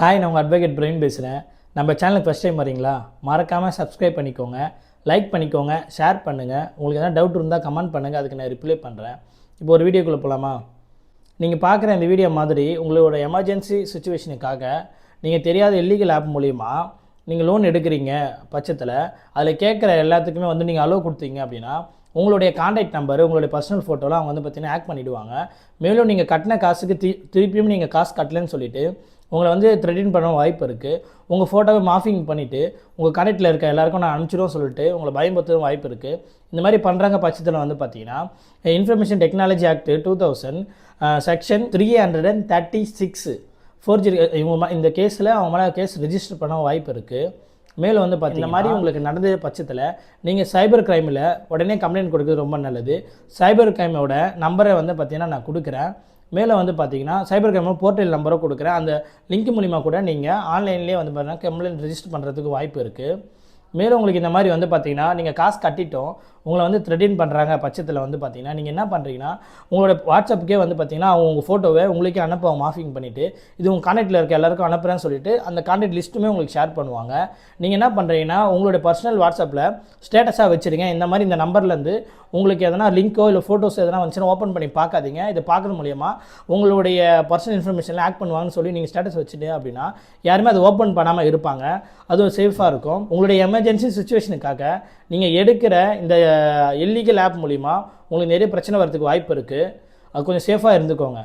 Hi நான் உங்கள் advocate Praveen பேசுகிறேன் நம்ம சேனலுக்கு ஃபஸ்ட் டைம் வரீங்களா? மறக்காமல் சப்ஸ்கிரைப் பண்ணிக்கோங்க. லைக் பண்ணிக்கோங்க ஷேர் பண்ணுங்கள் உங்களுக்கு எதாவது டவுட் இருந்தால் கமெண்ட் பண்ணுங்கள் அதுக்கு நான் ரிப்ளை பண்ணுறேன் இப்போ ஒரு வீடியோக்குள்ளே போகலாமா நீங்கள் பார்க்குற இந்த வீடியோ மாதிரி உங்களோட எமர்ஜென்சி சுச்சுவேஷனுக்காக நீங்கள் தெரியாத இல்லீகல் ஆப் மூலிமா நீங்கள் லோன் எடுக்கிறீங்க பட்சத்தில். அதில் கேட்குற எல்லாத்துக்குமே வந்து நீங்கள் அலோவ் கொடுத்தீங்க அப்படின்னா உங்களுடைய காண்டாக்ட் நம்பர் உங்களுடைய பர்சனல் ஃபோட்டோலாம் அவங்க வந்து பார்த்தீங்கன்னா ஆக்ட் பண்ணிவிடுவாங்க மேலும் நீங்கள் கட்டின காசுக்கு தி திருப்பியும் நீங்கள் காசு கட்டலன்னு சொல்லிவிட்டு உங்களை வந்து த்ரெட்டின் பண்ண வாய்ப்பு இருக்குது உங்கள் ஃபோட்டோவை மாஃபிங் பண்ணிவிட்டு உங்கள் காண்டாக்டில் இருக்க எல்லாருக்கும் நான் அனுப்பிச்சிடுவோம் சொல்லிட்டு உங்களை பயன்படுத்தவும் வாய்ப்பு இருக்குது இந்த மாதிரி பண்ணுறாங்க பட்சத்தில் வந்து பார்த்தீங்கன்னா information technology act two thousand section three hundred and thirty six forgery இவங்க இந்த கேஸில் அவங்க மேலே கேஸ் ரிஜிஸ்டர் பண்ண வாய்ப்பு இருக்குது மேலும் வந்து பார்த்தீங்கன்னா மாதிரி உங்களுக்கு நடந்த பட்சத்தில் நீங்கள் சைபர் கிரைமில் உடனே கம்ப்ளைண்ட் கொடுக்குறது ரொம்ப நல்லது. சைபர் கிரைமோட நம்பரை வந்து பார்த்தீங்கன்னா நான் கொடுக்குறேன். மேலே வந்து பார்த்தீங்கன்னா சைபர் கிரைம் போர்ட்டல் நம்பரை கொடுக்குறேன். அந்த லிங்க் மூலிமா கூட நீங்கள் ஆன்லைன்லேயே வந்து பார்த்தீங்கன்னா கம்ப்ளைண்ட் ரெஜிஸ்டர் பண்ணுறதுக்கு வாய்ப்பு இருக்குது மேலும் உங்களுக்கு இந்த மாதிரி வந்து பார்த்தீங்கன்னா நீங்கள் காசு கட்டிட்டோம் உங்களை வந்து த்ரெடின் பண்ணுறாங்க பட்சத்தில் வந்து பார்த்தீங்கன்னா நீங்கள் என்ன பண்ணுறீங்கன்னா உங்களோட வாட்ஸ்அப்புக்கே வந்து பார்த்தீங்கன்னா அவங்க உங்கள் ஃபோட்டோவை உங்களுக்கே அனுப்ப மாஃபிங் பண்ணிவிட்டு இது உங்கள் கான்டாக்டில் இருக்க எல்லாருக்கும் அனுப்புகிறேன்னு சொல்லிட்டு அந்த கான்டாக்ட் லிஸ்ட்டுமே உங்களுக்கு ஷேர் பண்ணுவாங்க. நீங்கள் என்ன பண்ணுறீங்கன்னா உங்களுடைய பர்சனல் வாட்ஸ்அப்பில் ஸ்டேட்டஸாக வச்சுருங்க. இந்த மாதிரி இந்த நம்பர்லேருந்து உங்களுக்கு எதனா லிங்க்கோ இல்லை ஃபோட்டோஸ் எதனா வந்துச்சுன்னா ஓப்பன் பண்ணி பார்க்காதீங்க இதை பார்க்குறது மூலியமாக உங்களுடைய பர்சனல் இன்ஃபர்மேஷன்லாம் ஆக்ட் பண்ணுவாங்கன்னு சொல்லி நீங்கள் ஸ்டேட்டஸ் வச்சுட்டு அப்படின்னா யாருமே அதை ஓப்பன் பண்ணாமல் இருப்பாங்க. அதுவும் சேஃபாக இருக்கும். உங்களுடைய எமர்ஜென்சி சுச்சுவேஷனுக்காக நீங்கள் எடுக்கிற இந்த இல்லீகல் ஆப் மூலிமா உங்களுக்கு நிறைய பிரச்சனை வரதுக்கு வாய்ப்பு இருக்குது அது கொஞ்சம் சேஃபாக இருந்துக்கோங்க.